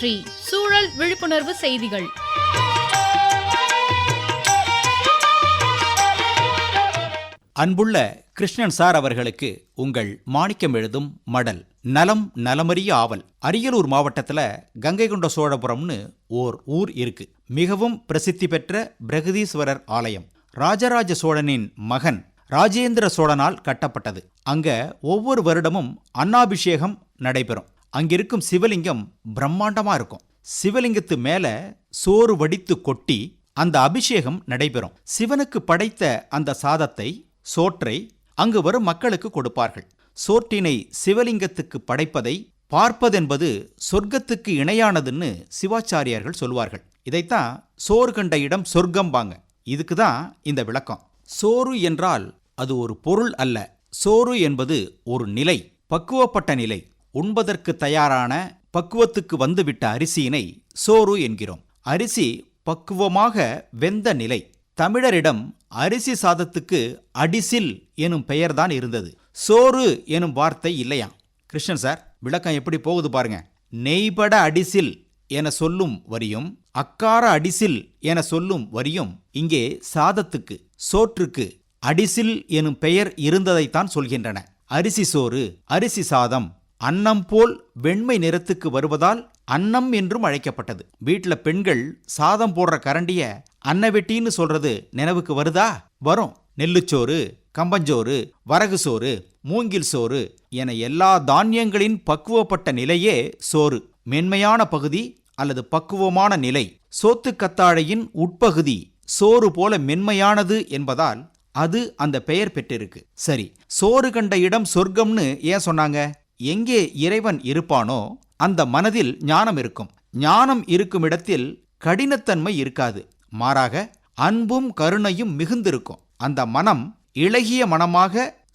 சுற்றி சூழல் விழிப்புணர்வு செய்திகள். அன்புள்ள கிருஷ்ணன் சார் அவர்களுக்கு உங்கள் மாணிக்கம் எழுதும் மடல் நலம் நலமறிய ஆவல் அரியலூர் மாவட்டத்தில் கங்கை கொண்ட சோழபுரம்னு ஓர் ஊர் இருக்கு. மிகவும் பிரசித்தி பெற்ற பிரகதீஸ்வரர் ஆலயம். ராஜராஜ சோழனின் மகன் ராஜேந்திர சோழனால் கட்டப்பட்டது. அங்க ஒவ்வொரு வருடமும் அன்னாபிஷேகம் நடைபெறும். அங்கிருக்கும் சிவலிங்கம் பிரம்மாண்டமா இருக்கும். சிவலிங்கத்து மேல சோறு வடித்து கொட்டி அந்த அபிஷேகம் நடைபெறும். சிவனுக்கு படைத்த அந்த சாதத்தை சோற்றை அங்கு வரும் மக்களுக்கு கொடுப்பார்கள். சோற்றினை சிவலிங்கத்துக்கு படைப்பதை பார்ப்பதென்பது சொர்க்கத்துக்கு இணையானதுன்னு சிவாச்சாரியார்கள் சொல்வார்கள். இதைத்தான் சோறு கண்ட இடம் சொர்க்கம்பாங்க. இதுக்கு தான் இந்த விளக்கம். சோறு என்றால் அது ஒரு பொருள் அல்ல. சோறு என்பது ஒரு நிலை பக்குவப்பட்ட நிலை. உண்பதற்கு தயாரான பக்குவத்துக்கு வந்துவிட்ட அரிசியினை சோறு என்கிறோம். அரிசி பக்குவமாக வெந்த நிலை. தமிழரிடம் அரிசி சாதத்துக்கு அடிசில் எனும் பெயர்தான் இருந்தது. சோறு எனும் வார்த்தை இல்லையாம் கிருஷ்ணன் சார் விளக்கம் எப்படி போகுது பாருங்க. நெய்பட அடிசில் என சொல்லும் வரியும் அக்கார அடிசில் என சொல்லும் வரியும் இங்கே சாதத்துக்கு சோற்றுக்கு அடிசில் எனும் பெயர் இருந்ததைத்தான் சொல்கின்றன. அரிசி சோறு அரிசி சாதம் அன்னம் போல் வெண்மை நிறத்துக்கு வருவதால் அன்னம் என்றும் அழைக்கப்பட்டது. வீட்ல பெண்கள் சாதம் போடுற கரண்டிய அன்னவெட்டின்னு சொல்றது நினைவுக்கு வருதா? வரும். நெல்லுச்சோறு கம்பஞ்சோறு வரகு சோறு மூங்கில் சோறு என எல்லா தானியங்களின் பக்குவப்பட்ட நிலையே சோறு. மென்மையான பகுதி அல்லது பக்குவமான நிலை. சோத்துக்கத்தாழையின் உட்பகுதி சோறு போல மென்மையானது என்பதால் அது அந்த பெயர் பெற்றிருக்கு. சரி சோறு கண்ட இடம் சொர்க்கம்னு ஏன் சொன்னாங்க? எங்கே இறைவன் இருப்பானோ அந்த மனதில் ஞானம் இருக்கும். ஞானம் இருக்கும் இடத்தில் கடினத்தன்மை இருக்காது. மாறாக அன்பும் கருணையும் மிகுந்திருக்கும். அந்த மனம் இளகிய மனமாக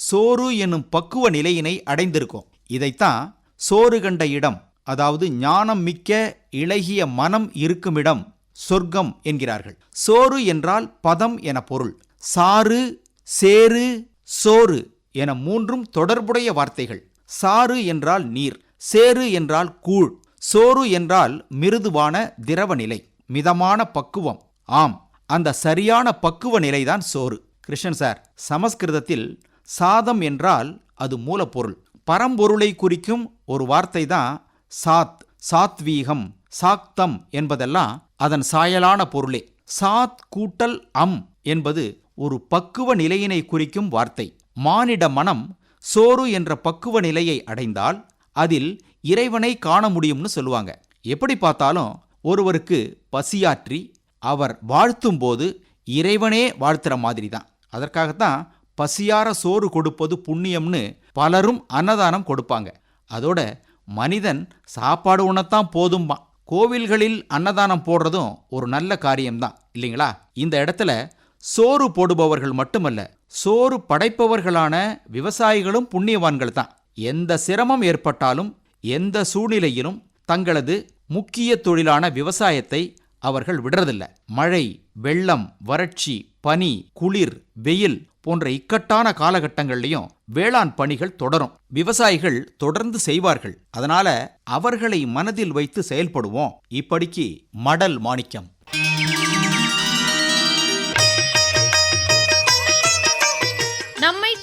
சோறு என்னும் பக்குவ நிலையினை அடைந்திருக்கும். இதைத்தான் சோறு கண்ட இடம் அதாவது ஞானம் மிக்க இளகிய மனம் இருக்குமிடம் சொர்க்கம் என்கிறார்கள். சோறு என்றால் பதம் என பொருள். சாறு சேறு சோறு என மூன்றும் தொடர்புடைய வார்த்தைகள். சாறு என்றால் நீர் சேறு என்றால் கூழ் சோறு என்றால் மிருதுவான திரவ நிலை மிதமான பக்குவம். ஆம் அந்த சரியான பக்குவ நிலைதான் சோறு. கிருஷ்ணன் சார் சமஸ்கிருதத்தில் சாதம் என்றால் அது மூலப்பொருள். பரம்பொருளை குறிக்கும் ஒரு வார்த்தை தான் சாத் சாத்வீகம் சாக்தம் என்பதெல்லாம் அதன் சாயலான பொருளே. சாத் கூட்டல் அம் என்பது ஒரு பக்குவ நிலையினை குறிக்கும் வார்த்தை. மானிட மனம் சோறு என்ற பக்குவ நிலையை அடைந்தால் அதில் இறைவனை காண முடியும்னு சொல்லுவாங்க. எப்படி பார்த்தாலும் ஒருவருக்கு பசியாற்றி அவர் வாழ்த்தும் போது இறைவனே வாழ்த்துற மாதிரி தான் அதற்காகத்தான் பசியார சோறு கொடுப்பது புண்ணியம்னு பலரும் அன்னதானம் கொடுப்பாங்க. அதோட மனிதன் சாப்பாடு உணத்தான் போதும்பான். கோவில்களில் அன்னதானம் போடுறதும் ஒரு நல்ல காரியம்தான் இல்லைங்களா? இந்த இடத்துல சோறு போடுபவர்கள் மட்டுமல்ல சோறு படைப்பவர்களான விவசாயிகளும் புண்ணியவான்கள் தான் எந்த சிரமம் ஏற்பட்டாலும் எந்த சூழ்நிலையிலும் தங்களது முக்கிய தொழிலான விவசாயத்தை அவர்கள் விடுறதில்ல. மழை வெள்ளம் வறட்சி பனி குளிர் வெயில் போன்ற இக்கட்டான காலகட்டங்கள்லையும் வேளாண் பணிகள் தொடரும். விவசாயிகள் தொடர்ந்து செய்வார்கள். அதனால அவர்களை மனதில் வைத்து செயல்படுவோம். இப்படிக்கு மடல் மாணிக்கம்.